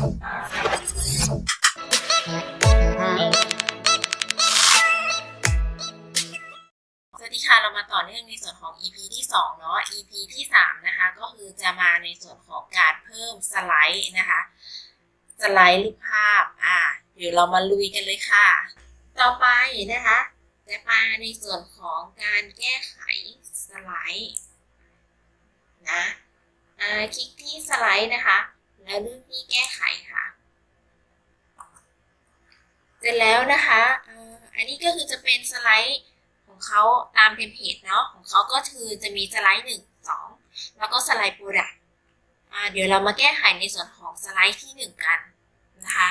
สวัสดีค่ะ เรามาต่อเนื่องในส่วนของ EP ที่2เนาะ EP ที่ 3 นะคะ ก็คือจะมาในส่วนของการเพิ่มสไลด์นะคะ สไลด์รูปภาพ อ่า เดี๋ยวเรามาลุยกันเลยค่ะ ต่อไปนะคะจะมาในส่วนของการแก้ไขสไลด์นะ อ่า คลิกที่สไลด์นะคะ แล้วเลือกที่แก้ไขค่ะ เสร็จแล้วนะคะอันนี้ก็คือจะเป็นสไลด์ของเขาตามเทมเพลตเนาะของเขาก็คือจะมีสไลด์หนึ่งสองแล้วก็สไลด์โปรดักต์เดี๋ยวเรามาแก้ไขในส่วนของสไลด์ที่หนึ่งกันนะคะ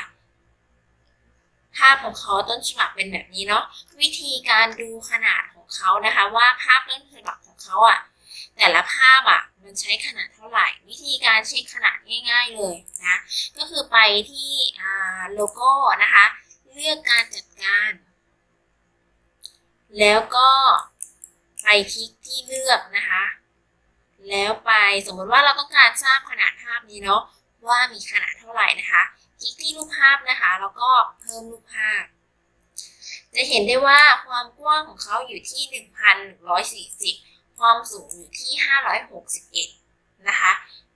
ภาพของเขาต้นฉบับเป็นแบบนี้เนาะวิธีการดูขนาดของเขานะคะ ว่าภาพต้นฉบับของเขาอะ่ะ แต่ละภาพอะ่ะมันใช้ขนาดเท่าไหร่ วิธีการเช็คขนาดง่าย ๆเลยนะก็คือไปที่โลโก้นะคะ เลือกการจัดการ แล้วก็ไปคลิกที่เลือกนะคะ แล้วไปสมมติว่าเราต้องการทราบขนาดภาพนี้เนาะว่ามีขนาดเท่าไหร่นะคะคลิกที่รูปภาพนะคะ แล้วก็เพิ่มรูปภาพ จะเห็นได้ว่าความกว้างของเขาอยู่ที่ 1,140 ความสูงอยู่ที่ 561 นะคะ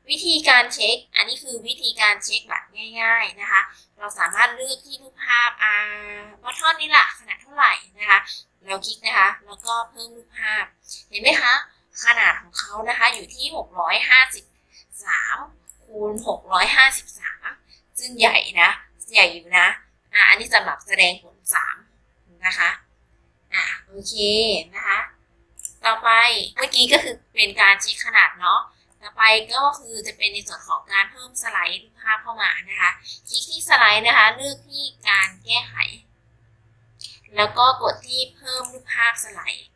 วิธีการเช็ค อันนี้คือวิธีการเช็คแบบง่ายๆนะคะ เราสามารถเลือกที่รูปภาพอ่าว่าท่อนนี้แหละขนาดเท่าไหร่นะคะ เราคลิกนะคะ แล้วก็เพิ่มรูปภาพ เห็นไหมคะ ขนาดของเขานะคะอยู่ที่ 653 คูณ 653 ซึ่งใหญ่นะ ใหญ่อยู่นะอ่าอันนี้สำหรับแสดงผล 3 นะคะ อ่าโอเคนะคะ ต่อไปเมื่อกี้ก็คือเป็นการชี้ขนาดเนาะต่อไปก็คือจะเป็นในส่วนของการเพิ่มสไลด์รูปภาพเข้ามานะคะ คลิกที่สไลด์นะคะ เลือกที่การแก้ไข แล้วก็กดที่เพิ่มรูปภาพสไลด์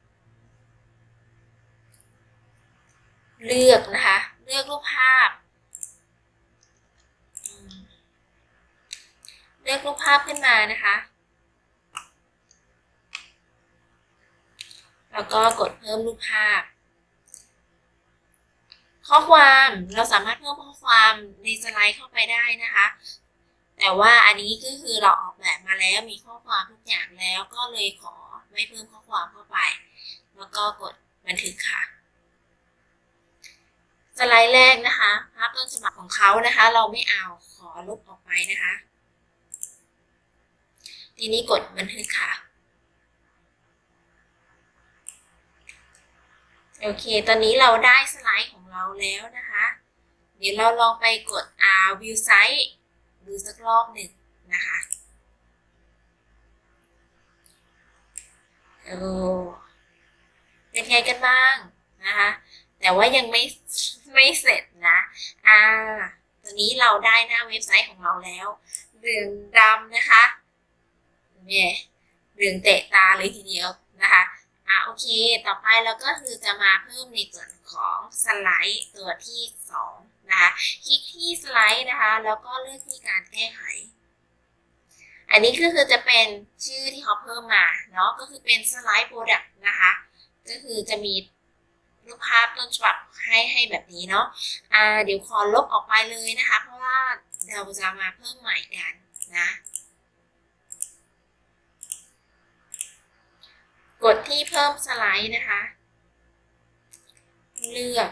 เลือกนะคะ เลือกรูปภาพ เลือกรูปภาพขึ้นมานะคะ แล้วก็กดเพิ่มรูปภาพ ข้อความเราสามารถเพิ่มข้อความในสไลด์เข้าไปได้นะคะ แต่ว่าอันนี้ก็คือเราออกแบบมาแล้วมีข้อความทุกอย่างแล้วก็เลยขอไม่เพิ่มข้อความเข้าไป แล้วก็กดบันทึกค่ะ สไลด์แรกนะคะภาพต้นฉบับของเขานะคะ เราไม่เอาขอลบออกไปนะคะ ทีนี้กดบันทึกค่ะ โอเค ตอนนี้เราได้สไลด์ของเราแล้วนะคะ เดี๋ยวเราลองไปกด R view site ดูสักรอบหนึ่งนะคะ โอ้เป็นไงกันบ้างนะคะ แต่ว่ายังไม่ไม่เสร็จนะอ่าตอนนี้เราได้หน้าเว็บไซต์ของเราแล้วเหลืองดำนะคะเนี่ยเหลืองเตะตาเลยทีเดียวนะคะ อ่าโอเค ต่อไปเราก็คือจะมาเพิ่มในส่วนของสไลด์ตัวที่สองนะคะ คลิกที่สไลด์นะคะ แล้วก็เลือกที่การแก้ไข อันนี้ก็คือจะเป็นชื่อที่เขาเพิ่มมาเนาะ ก็คือเป็นสไลด์โปรดักต์นะคะ ก็คือจะมีรูปภาพต้นฉบับให้ให้แบบนี้เนาะ อ่า เดี๋ยวขอลบออกไปเลยนะคะ เพราะว่าเราจะมาเพิ่มใหม่กันนะ กดที่เพิ่มสไลด์นะคะ เลือก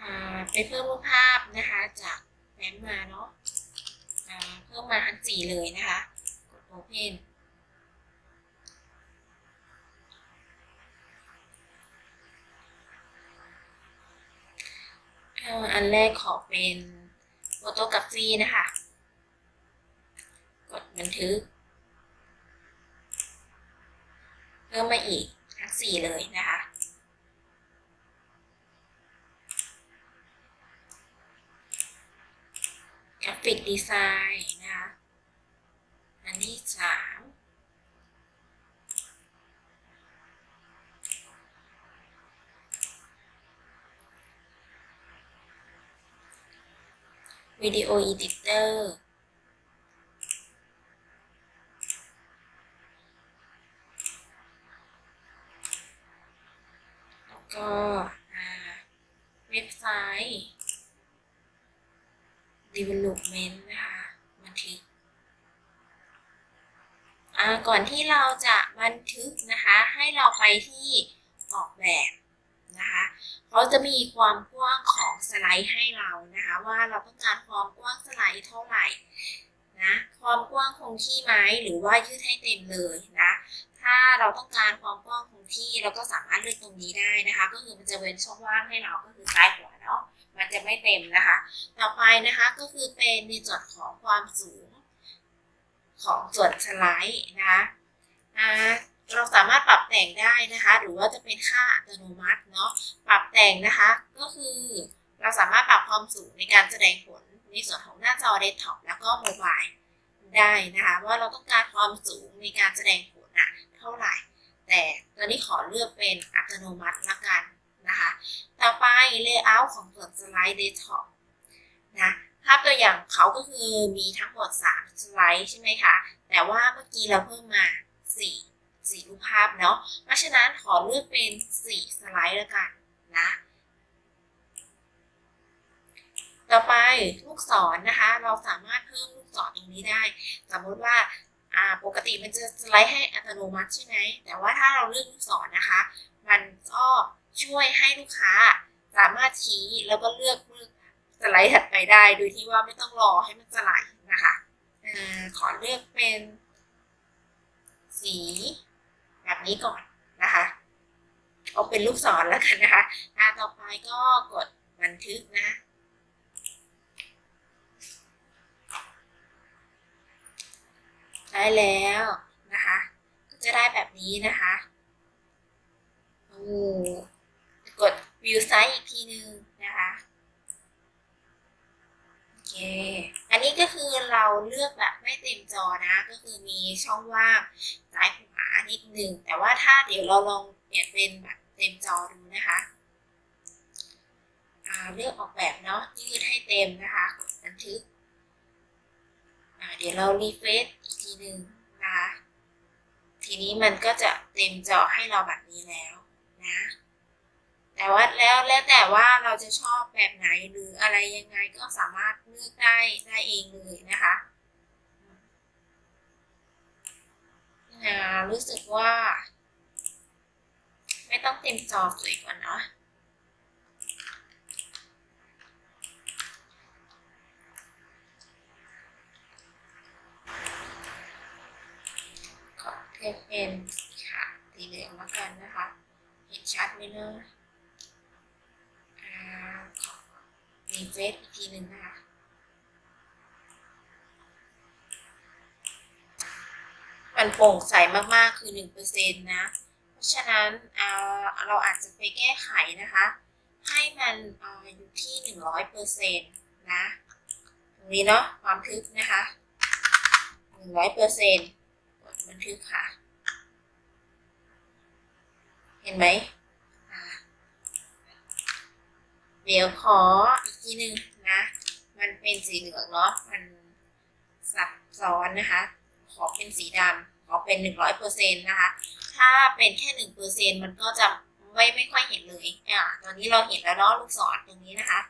อาไปเพิ่มรูปภาพนะคะ จากแฟ้มมาเนาะอ่าเพิ่มมาทั้งสี่เลยนะคะ กด Open อ่าอันแรกขอเป็นโฟโตกราฟีนะคะ กดบันทึก เพิ่มมาอีกทั้งสี่เลยนะคะกราฟิกดีไซน์นะคะอันที่สามวิดีโออีดิเตอร์ แล้ว ก็เว็บไซต์ development นะคะบันทึกก่อนที่เราจะบันทึกนะคะ ให้เราไปที่ออกแบบนะคะเขาจะมีความกว้างของสไลด์ให้เรานะคะ ว่าเราต้องการความกว้างสไลด์เท่าไหร่นะความกว้างคงที่ไหมหรือว่ายืดให้เต็มเลยนะ ถ้าเราต้องการความกว้างคงที่เราก็สามารถเลือกตรงนี้ได้นะคะ ก็คือมันจะเว้นช่องว่างให้เราก็คือซ้ายขวาเนาะมันจะไม่เต็มนะคะ ต่อไปนะคะก็คือเป็นในส่วนของความสูงของส่วนสไลด์นะคะอ่าเราสามารถปรับแต่งได้นะคะ หรือว่าจะเป็นค่าอัตโนมัติเนาะปรับแต่งนะคะ ก็คือเราสามารถปรับความสูงในการแสดงผลในส่วนของหน้าจอเดสก์ท็อปแล้วก็โมบายได้นะคะ ว่าเราต้องการความสูงในการแสดงผลอะ เท่าไหร่ แต่ตอนนี้ขอเลือกเป็นอัตโนมัติละกันนะคะ ต่อไป Layout ของส่วนสไลด์เดสก์ท็อปนะภาพตัวอย่างเขาก็คือมีทั้งหมด 3 สไลด์ใช่ไหมคะ แต่ว่าเมื่อกี้เราเพิ่มมา 4 4รูปภาพเนาะ เพราะฉะนั้นขอเลือกเป็น 4 สไลด์ละกันนะ ต่อไปลูกศรนนะคะ เราสามารถเพิ่มลูกศรตรงนี้ได้ สมมติว่า อ่าปกติมันจะสไลด์ให้อัตโนมัติใช่ไหม แต่ว่าถ้าเราเลือกลูกศรนนะคะ มันก็ช่วยให้ลูกค้าสามารถชี้แล้วก็เลือกเลือกสไลด์ถัดไปได้ โดยที่ว่าไม่ต้องรอให้มันสไลด์นะคะออขอเลือกเป็น สี แบบนี้ก่อนนะคะ เอาเป็นลูกศรแล้วกันนะคะหน้าต่อไปก็กดบันทึกนะ ได้แล้วนะคะ ก็จะได้แบบนี้นะคะโอ้กด view size อีกทีนึงนะคะโอเค อันนี้ก็คือเราเลือกแบบไม่เต็มจอนะ ก็คือมีช่องว่างซ้ายขวานิดหนึ่ง แต่ว่าถ้าเดี๋ยวเราลองเปลี่ยนเป็นแบบเต็มจอดูนะคะอ่าเลือกออกแบบเนาะยืดให้เต็มนะคะกดบันทึก เดี๋ยวเรารีเฟรชอีกทีหนึ่งนะคะทีนี้มันก็จะเต็มจอให้เราแบบนี้แล้วนะ แต่ว่าแล้วแล้วแต่ว่าเราจะชอบแบบไหนหรืออะไรยังไงก็สามารถเลือกได้ได้เองเลยนะคะอ่ารู้สึกว่า ไม่ต้องเต็มจอสวยกว่าเนาะ ขอเป็นค่ะสีเหลืองแล้วกันนะคะ เห็นชัดไหมเนอะอ่าขอรีเฟรชอีกทีหนึ่งนะคะมันโปร่งใสมากๆคือ1%นะ เพราะฉะนั้นอ่าเราอาจจะไปแก้ไขนะคะ ให้มันอ่าอยู่ที่ 100%นะตรงนี้เนาะความทึบนะคะ 100%กด บันทึกค่ะ เห็นไหมเดี๋ยวขออีกทีหนึ่งนะ มันเป็นสีเหลืองเนาะ มันซับซ้อนนะคะ ขอเป็นสีดำขอเป็นหนึ่งร้อยเปอร์เซ็นต์นะคะ ถ้าเป็นแค่หนึ่งเปอร์เซ็นต์มันก็จะไม่ไม่ค่อยเห็นเลย อ่า ตอนนี้เราเห็นแล้วเนาะลูกศรตรงนี้นะคะ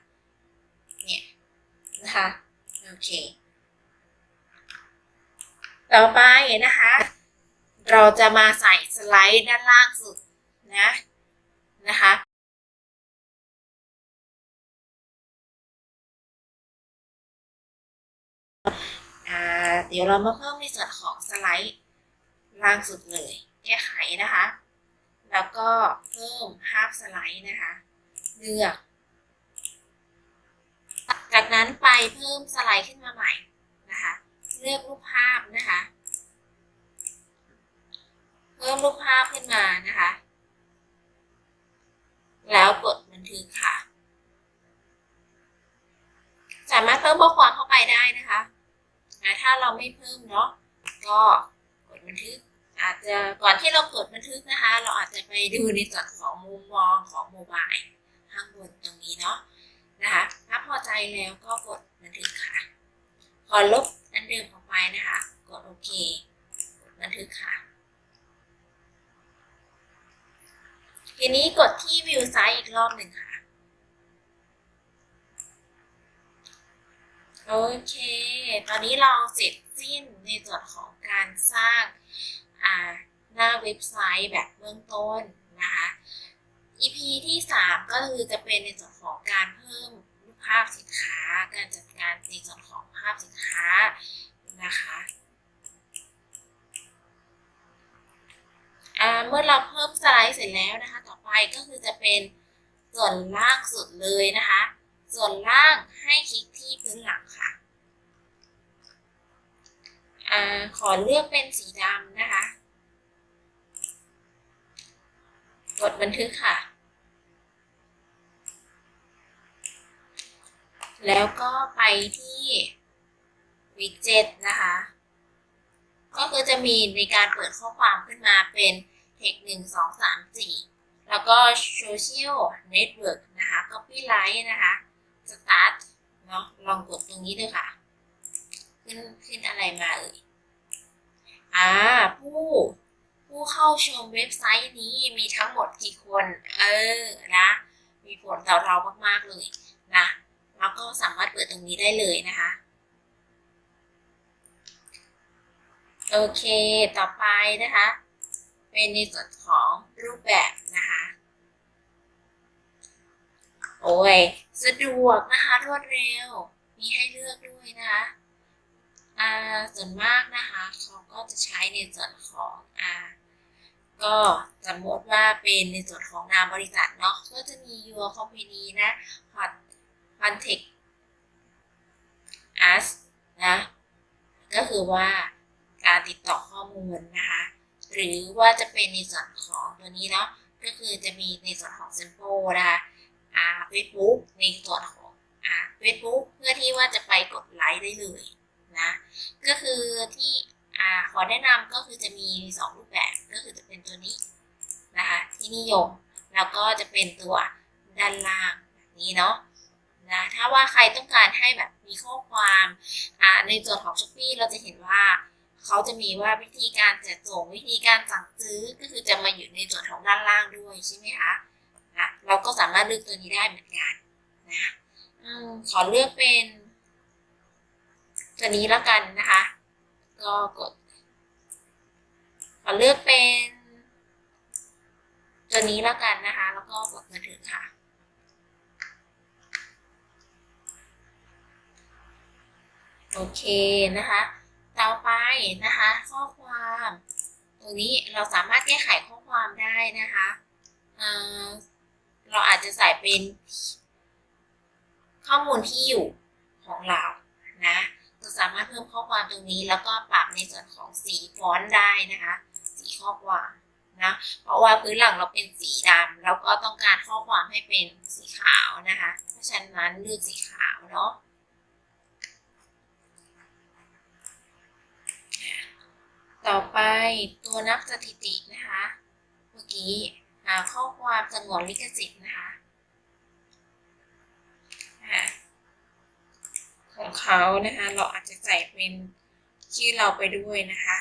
เนี่ยนะคะ โอเค ต่อไปนะคะ เราจะมาใส่สไลด์ด้านล่างสุดนะนะคะเดี๋ยวเรามาเพิ่มในส่วนของสไลด์ล่างสุดเลยแก้ไขนะคะ แล้วก็เพิ่มภาพสไลด์นะคะ เลือก จากนั้นไปเพิ่มสไลด์ขึ้นมาใหม่นะคะ เลือกรูปภาพนะคะ เพิ่ มรูปภาพขึ้นมานะคะ แล้วกดบันทึกค่ะ สามารถเพิ่มข้อความเข้าไปได้นะคะถ้าเราไม่เพิ่มเนาะก็กดบันทึก อาจจะก่อนที่เรากดบันทึกนะคะ เราอาจจะไปดูในส่วนของมุมมองของโมบายข้างบนตรงนี้เนาะนะคะถ้าพอใจแล้วก็กดบันทึกค่ะ พอลบอันเดิมออกไปนะคะ กดโอเค นี้กดที่วิวไซต์อีกรอบหนึ่งค่ะ โอเค ตอนนี้เราเสร็จสิ้นในส่วนของการสร้างหน้าเว็บไซต์แบบเบื้องต้นนะคะ EP ที่ 3 ก็คือจะเป็นในส่วนของการเพิ่มรูปภาพสินค้า การจัดการในส่วนของภาพสินค้านะคะเมื่อเราเพิ่มสไลด์เสร็จแล้วนะคะ ไปก็คือจะเป็นส่วนล่างสุดเลยนะคะ ส่วนล่างให้คลิกที่พื้นหลังค่ะอขอเลือกเป็นสีดำนะคะ กดบันทึกค่ะ แล้วก็ไปที่วิดเจ็ตนะคะ ก็คือจะมีในการเปิดข้อความขึ้นมาเป็นเทคหนึ่งสองสามสี่ แล้วก็ Social Network นะคะ Copyright นะคะ Start เนาะลองกดตรงนี้ด้วยค่ะ ขึ้นขึ้นอะไรมาเอ่ยอ่าผู้ผู้เข้าชมเว็บไซต์นี้มีทั้งหมดกี่คน เออนะมีผลต่อเรามาก ๆ เลยนะแล้วก็สามารถเปิดตรงนี้ได้เลยนะคะ โอเค ต่อไปนะคะ เป็นในส่วนของรูปแบบนะคะ โอ้ย สะดวกนะคะ รวดเร็ว มีให้เลือกด้วยนะคะอ่าส่วนมากนะคะเขาก็จะใช้ในส่วนของอ่าก็สมมติว่าเป็นในส่วนของนามบริษัทเนาะก็จะมี your company นะ hot contact us นะ ก็คือว่าการติดต่อข้อมูลนะคะ หรือว่าจะเป็นในส่วนของตัวนี้เนาะก็คือจะมีในส่วนของ simple นะคะอ่า Facebook ในส่วนของอ่า Facebook เพื่อที่ว่าจะไปกดไลค์ได้เลยนะก็คือที่อ่าขอแนะนำก็คือจะมีสองรูปแบบก็คือจะเป็นตัวนี้นะคะที่นิยมแล้วก็จะเป็นตัวด้านล่างแบบนี้เนาะนะถ้าว่าใครต้องการให้แบบมีข้อความอ่าในส่วนของช้อปปี้เราจะเห็นว่า เขาจะมีว่าวิธีการจัดส่งวิธีการสั่งซื้อก็คือจะมาอยู่ในส่วนของด้านล่างด้วยใช่ไหมคะนะเราก็สามารถเลือกตัวนี้ได้เหมือนกันนะอขอเลือกเป็น ตัวนี้แล้วกันนะคะ ก็กด ขอเลือกเป็น ตัวนี้แล้วกันนะคะ แล้วก็กดบันทึกค่ะโอเคนะคะ ต่อไปนะคะ ข้อความตรงนี้เราสามารถแก้ไขข้อความได้นะคะเเราอาจจะใส่เป็นข้อมูลที่อยู่ของเรานะเราสามารถเพิ่มข้อความตรงนี้ แล้วก็ปรับในส่วนของสีฟอนต์ได้นะคะ สีข้อความนะเพราะว่าพื้นหลังเราเป็นสีดำแล้วก็ต้องการข้อความให้เป็นสีขาวนะคะ เพราะฉะนั้นเลือกสีขาวเนาะ ต่อไปตัวนับสถิตินะคะ เมื่อกี้หาข้อความสงวนลิขสิทธิ์นะคะของเขานะคะเราอาจจะใส่เป็นชื่อเราไปด้วยนะคะ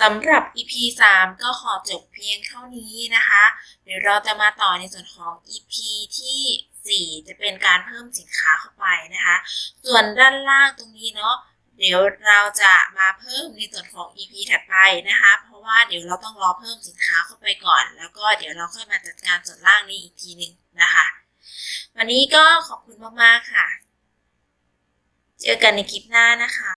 สำหรับ EP 3 ก็ขอจบเพียงเท่านี้นะคะ เดี๋ยวเราจะมาต่อในส่วนของ EP ที่ 4 จะเป็นการเพิ่มสินค้าเข้าไปนะคะ ส่วนด้านล่างตรงนี้เนาะ เดี๋ยวเราจะมาเพิ่มในส่วนของ EP ถัดไปนะคะ เพราะว่าเดี๋ยวเราต้องรอเพิ่มสินค้าเข้าไปก่อน แล้วก็เดี๋ยวเราค่อยมาจัดการส่วนล่างนี้อีกทีหนึ่งนะคะ วันนี้ก็ขอบคุณมาก ๆ ค่ะ เจอกันในคลิปหน้านะคะ